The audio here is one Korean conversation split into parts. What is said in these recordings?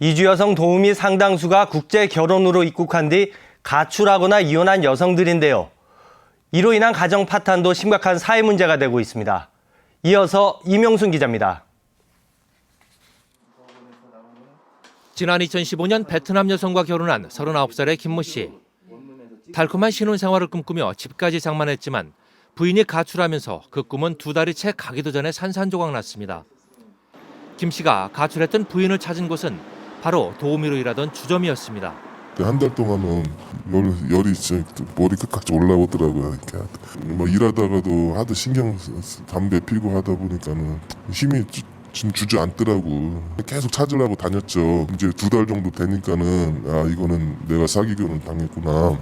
이주 여성 도우미 상당수가 국제 결혼으로 입국한 뒤 가출하거나 이혼한 여성들인데요. 이로 인한 가정 파탄도 심각한 사회 문제가 되고 있습니다. 이어서 이명순 기자입니다. 지난 2015년 베트남 여성과 결혼한 39살의 김모 씨. 달콤한 신혼 생활을 꿈꾸며 집까지 장만했지만 부인이 가출하면서 그 꿈은 두 달이 채 가기도 전에 산산조각 났습니다. 김 씨가 가출했던 부인을 찾은 곳은 바로 도우미로 일하던 주점이었습니다. 한 달 동안은 열, 열이 진짜 머리 끝까지 올라오더라고요. 이렇게 뭐 일하다가도 하도 신경 쓰- 담배 피고 하다 보니까는 힘이 주, 주- 주저앉더라고. 계속 찾으려고 다녔죠. 이제 두 달 정도 되니까는 아 이거는 내가 사기견을 당했구나.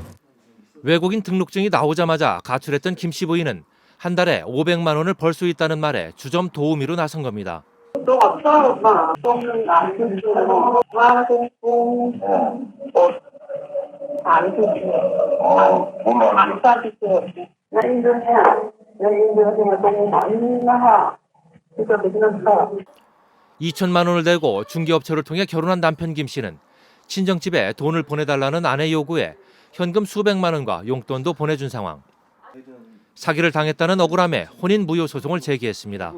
외국인 등록증이 나오자마자 가출했던 김씨 부인은 한 달에 500만 원을 벌 수 있다는 말에 주점 도우미로 나선 겁니다. 또 없어, 오빠. 똥은 안 주고, 와, 똥, 옷, 안 주고, 안, 안 싸주고. 나 힘드네. 나 힘들어서 똥 많이 나와. 이거 맨날 사. 2천만 원을 내고 중개업체를 통해 결혼한 남편 김 씨는 친정집에 돈을 보내달라는 아내 요구에 현금 수백만 원과 용돈도 보내준 상황. 사기를 당했다는 억울함에 혼인 무효 소송을 제기했습니다.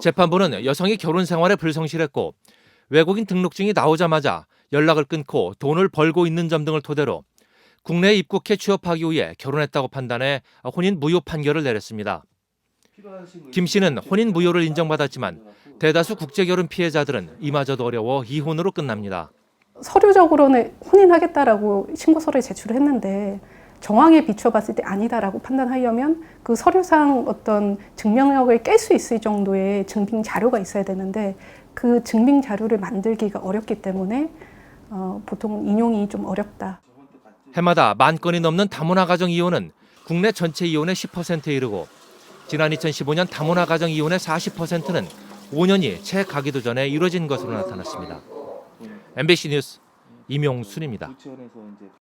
재판부는 여성이 결혼 생활에 불성실했고 외국인 등록증이 나오자마자 연락을 끊고 돈을 벌고 있는 점 등을 토대로 국내에 입국해 취업하기 위해 결혼했다고 판단해 혼인 무효 판결을 내렸습니다. 김 씨는 혼인 무효를 인정받았지만 대다수 국제 결혼 피해자들은 이마저도 어려워 이혼으로 끝납니다. 서류적으로는 혼인하겠다라고 신고서를 제출했는데 정황에 비춰봤을 때 아니다라고 판단하려면 그 서류상 어떤 증명력을 깰 수 있을 정도의 증빙 자료가 있어야 되는데 그 증빙 자료를 만들기가 어렵기 때문에 어, 보통 인용이 좀 어렵다. 해마다 만 건이 넘는 다문화 가정 이혼은 국내 전체 이혼의 10%에 이르고 지난 2015년 다문화 가정 이혼의 40%는 5년이 채 가기도 전에 이뤄진 것으로 나타났습니다. MBC 뉴스 임용순입니다.